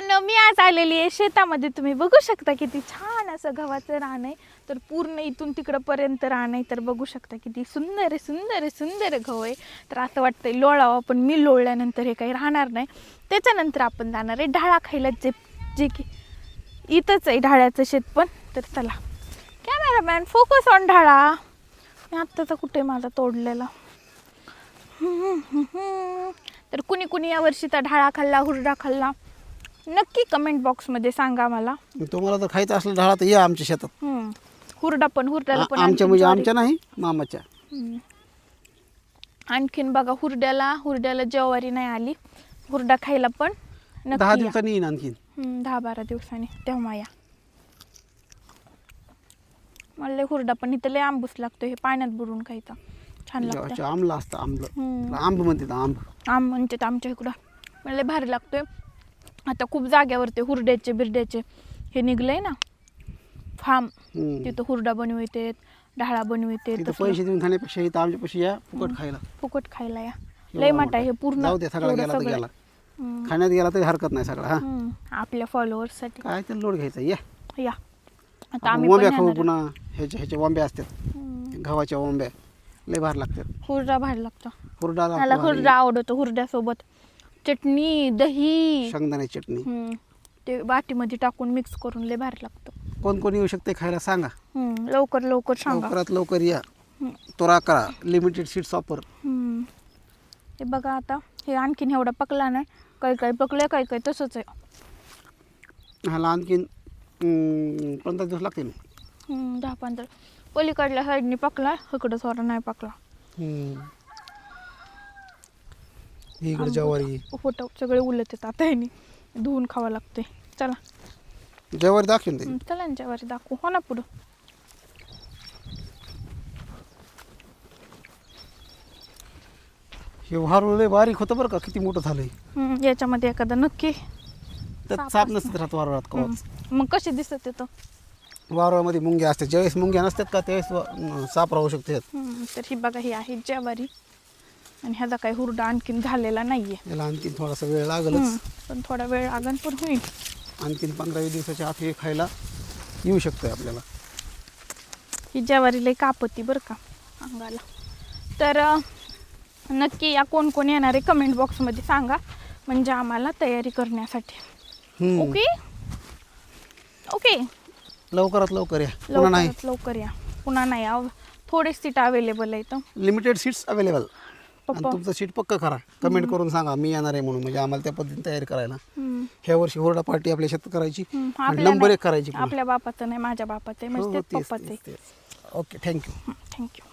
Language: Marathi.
मित्रांनो मी आज आलेली आहे शेतामध्ये. तुम्ही बघू शकता किती छान असं गव्हाचं रान आहे. तर पूर्ण इथून तिकडं पर्यंत रान आहे. तर बघू शकता किती सुंदर आहे सुंदर आहे सुंदर गहू आहे. तर असं वाटतंय लोळावं पण मी लोळल्यानंतर हे काही राहणार नाही. त्याच्यानंतर आपण जाणार आहे ढाळा खायला. जे जे की इथंच आहे ढाळ्याचं शेत पण. तर चला कॅमेरामॅन फोकस ऑन ढाळा मी आत्ताचा कुठे माझा तोडलेला? तर कुणी कुणी यावर्षी तर ढाळा खाल्ला हुरडा खाल्ला. नक्की कमेंट बॉक्समध्ये सांगा मला. तुम्हाला जर खायचं असलं ढाळा तर या आमच्या शेतात. हम्म. हुरडा पण हुरड्याला पण आ- आमच्या आणखीन म्हणजे ज्वारी. आमच्या नाही मामाच्या. हम्म. आणखीन बघा हुरड्याला हुरड्याला ज्वारी नाही आली. हुरडा खायला पण दहा नक्की या. दिवसांनी येईन आणखीन. हम्म, दहा बारा दिवसांनी तेव्हा या. मला लय हुरडा पण इथं लय आंबूस लागतो हे पाण्यात बुडून खायचा छान लागतं आंबला असतं आंबलं. हम्म. आंब म्हणते आंब. आम म्हणजे तर आमच्या इकडं. मला लय भारी लागतोय. आता खूप जाग्यावर ते हुरड्याचे बिरड्याचे हे निघलंय ना फार्म हम्म. तिथं हुरडा बनवितेत ढाळा बनविते तिथं पैसे देऊन खाण्यापेक्षा इथं आमच्या पैसे या फुकट खायला फुकट खायला या एवढा लय मोठा हे मोठा. पूर्ण जाऊ दे सगळा एवढं गेला तर सगळं. गेला हम्म. खाण्यात गेला तरी हरकत नाही सगळा हा हम्म. आपल्या फॉलोअर्ससाठी काय ते लोड घ्यायचा या या आता आम्ही पण वंब्या खाऊ येणार. पुन्हा ह्याच्या ह्याच्या वंब्या असतात हम्म. गव्हाच्या वंब्या लय भार लागतात हुरडा भारी लागतो मला भारी. हुरडा आवडतो हुरड्यासोबत चटणी दही. शेंगदाण्याची चटणी. हम्म. ते वाटीमध्ये टाकून मिक्स करून लय भारी लागतं. कोण कोण येऊ शकते खायला सांगा. हम्म. लवकर लवकर सांगा. लवकरात लवकर या. तोरा करा. लिमिटेड सीट्स ऑफर हम्म. हे बघा आता हे आणखीन एवढा पकला नाही काही काही पकले काही काही तसंच आहे. ह्याला आणखीन पंधरा दिवस लागतील. हम्म, दहा पंधरा. पलीकडल्या साईडने पकला इकडं थोडा नाही पकला. ही इकडे ज्वारी फोटो सगळे उलट येतात आता ह्यानी धुवून खावं लागते चला. ज्वारी दाखवून दे. चला ना जेवारी दाखवू. हो ना पुढं. हे वारुळे बारीक होतं बरं का? किती मोठं झालंय. हम्म, याच्यामध्ये एखादं नक्की. त्यात साप. नसतात राहत वारुळात कवाच. हम्म. मग कसे दिसत येतं? वारुळामध्ये मुंग्या असतात. ज्यावेळेस मुंग्या नसतात का त्यावेळेस वा- अं, साप राहू शकते तर ही बघा ही आहे जेवारी. आणि ह्याचा काही हुरडा आणखीन झालेला नाहीये. याला आणखीन थोडासा वेळ लागलच. हम्म, पण थोडा वेळ लागण पण होईल. आणखीन पंधरा वीस दिवसाच्या आत हे खायला येऊ शकतंय आपल्याला. ही ज्वारी लई कापती बरं का अंगाला. तर अं, नक्की या कोण कोण येणार आहे कमेंट बॉक्समध्ये सांगा. म्हणजे आम्हाला तयारी करण्यासाठी. हम्म. ओके? ओके. लवकरात लवकर या. पुन्हा नाही. लवकरात लवकर या. पुन्हा नाही. थोडीच सीट अवेलेबल आहे तर लिमिटेड सीट्स अवेलेबल आणि पप्पा. तुमचं सीट पक्क करा. कमेंट करून सांगा मी येणार आहे म्हणून. म्हणजे आम्हाला त्या पद्धतीने तयारी करायला. हम्म, ह्या वर्षी हुरडा पार्टी आपल्या शेतात करायची हम्म, आणि आपल्या नंबर नाही- एक करायची. आपल्या बापाचं नाही माझ्या बापाचं आहे. हो, म्हणजे हो, तेच तेच, पप्पाचं तेच, आहे. तेच. Okay thank you thank you